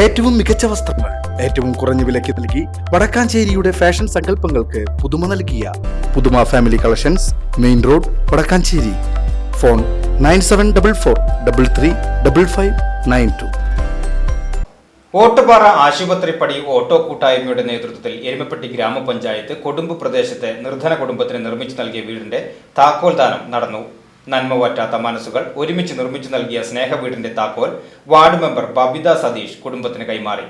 ഏറ്റവും മികച്ച വസ്ത്രങ്ങൾ ഏറ്റവും കുറഞ്ഞ വിലയ്ക്ക് നൽകി വടക്കാഞ്ചേരിയുടെ ഫാഷൻ സങ്കല്പങ്ങൾക്ക് പുതുമ നൽകിയ Puthuma family collections main road Vadakkanchery. Phone nine seven double four double three double five nine two. Ottupara Asupathripadi auto കൂട്ടായ്മയുടെ നേതൃത്വത്തിൽ എരുമപ്പെട്ടി ഗ്രാമപഞ്ചായത്ത് കൊടുമ്പ് പ്രദേശത്തെ നിർധന കുടുംബത്തിന് നിർമ്മിച്ചു നൽകിയ വീടിന്റെ താക്കോൽദാനം നടന്നു. നന്മ പറ്റാത്ത മനസ്സുകൾ ഒരുമിച്ച് നിർമ്മിച്ചു നൽകിയ സ്നേഹവീടിന്റെ താക്കോൽ വാർഡ് മെമ്പർ ബബിത സതീഷ് കുടുംബത്തിന് കൈമാറി.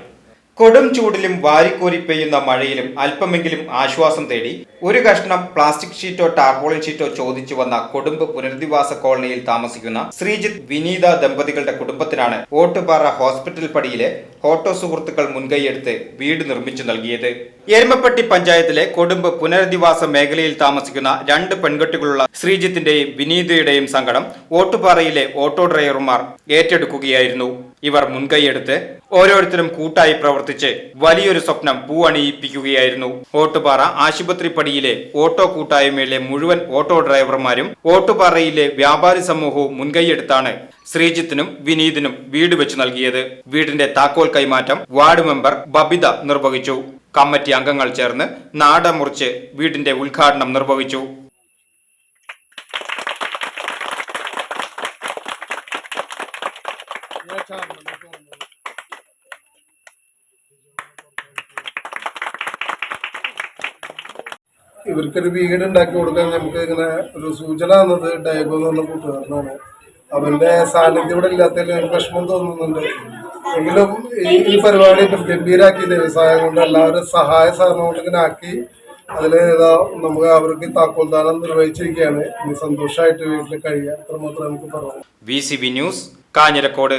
കൊടും ചൂടിലും വാരിക്കോരി പെയ്യുന്ന മഴയിലും അല്പമെങ്കിലും ആശ്വാസം തേടി ഒരു കഷ്ണം പ്ലാസ്റ്റിക് ഷീറ്റോ ടാർപോളിൻ ഷീറ്റോ ചോദിച്ചു വന്ന കൊടുമ്പ് പുനരധിവാസ കോളനിയിൽ താമസിക്കുന്ന ശ്രീജിത്ത് വിനീത ദമ്പതികളുടെ കുടുംബത്തിനാണ് ഓട്ടുപാറ ഹോസ്പിറ്റൽ പടിയിലെ ഓട്ടോ സുഹൃത്തുക്കൾ മുൻകൈയെടുത്ത് വീട് നിർമ്മിച്ചു നൽകിയത്. എരുമപ്പെട്ടി പഞ്ചായത്തിലെ കൊടുമ്പ് പുനരധിവാസ മേഖലയിൽ താമസിക്കുന്ന രണ്ട് പെൺകുട്ടികളുള്ള ശ്രീജിത്തിന്റെയും വിനീതയുടെയും സങ്കടം ഓട്ടുപാറയിലെ ഓട്ടോ ഡ്രൈവർമാർ ഏറ്റെടുക്കുകയായിരുന്നു. ഇവർ മുൻകൈയെടുത്ത് ഓരോരുത്തരും കൂട്ടായി പ്രവർത്തിച്ച് വലിയൊരു സ്വപ്നം പൂവണിയിപ്പിക്കുകയായിരുന്നു. ഓട്ടുപാറ ആശുപത്രി പടിയിലെ ഓട്ടോ കൂട്ടായ്മയിലെ മുഴുവൻ ഓട്ടോ ഡ്രൈവർമാരും ഓട്ടുപാറയിലെ വ്യാപാരി സമൂഹവും മുൻകൈയെടുത്താണ് ശ്രീജിത്തിനും വിനീതിനും വീട് വെച്ചു നൽകിയത്. വീടിന്റെ താക്കോൽ കൈമാറ്റം വാർഡ് മെമ്പർ ബബിത നിർവഹിച്ചു. കമ്മിറ്റി അംഗങ്ങൾ ചേർന്ന് നാട മുറിച്ച് വീടിന്റെ ഉദ്ഘാടനം നിർവഹിച്ചു. ഇവർക്കൊരു വീട് ഉണ്ടാക്കി കൊടുക്കാൻ നമുക്ക് ഇങ്ങനെ ഒരു സൂചന തന്നത് ഡയഗോ എന്ന് പറഞ്ഞ കൂട്ടുകാരനാണ്. അവന്റെ സാന്നിധ്യം ഇവിടെ ഇല്ലാത്തതിൽ വിഷമം തോന്നുന്നുണ്ട്. എങ്കിലും ഈ പരിപാടി ഗംഭീരാക്കി വ്യവസായം കൊണ്ട് എല്ലാവരും സഹായ സഹകരണം ഇങ്ങനെ ആക്കി അതിൽ ഏതാ നമുക്ക് അവർക്ക് താക്കോൽദാനം നിർവഹിച്ചിരിക്കുകയാണ്. ഇനി സന്തോഷമായിട്ട് വീട്ടിൽ കഴിയുക. അത്രമാത്രം നമുക്ക് പറയാം V C B news Kanjirakode.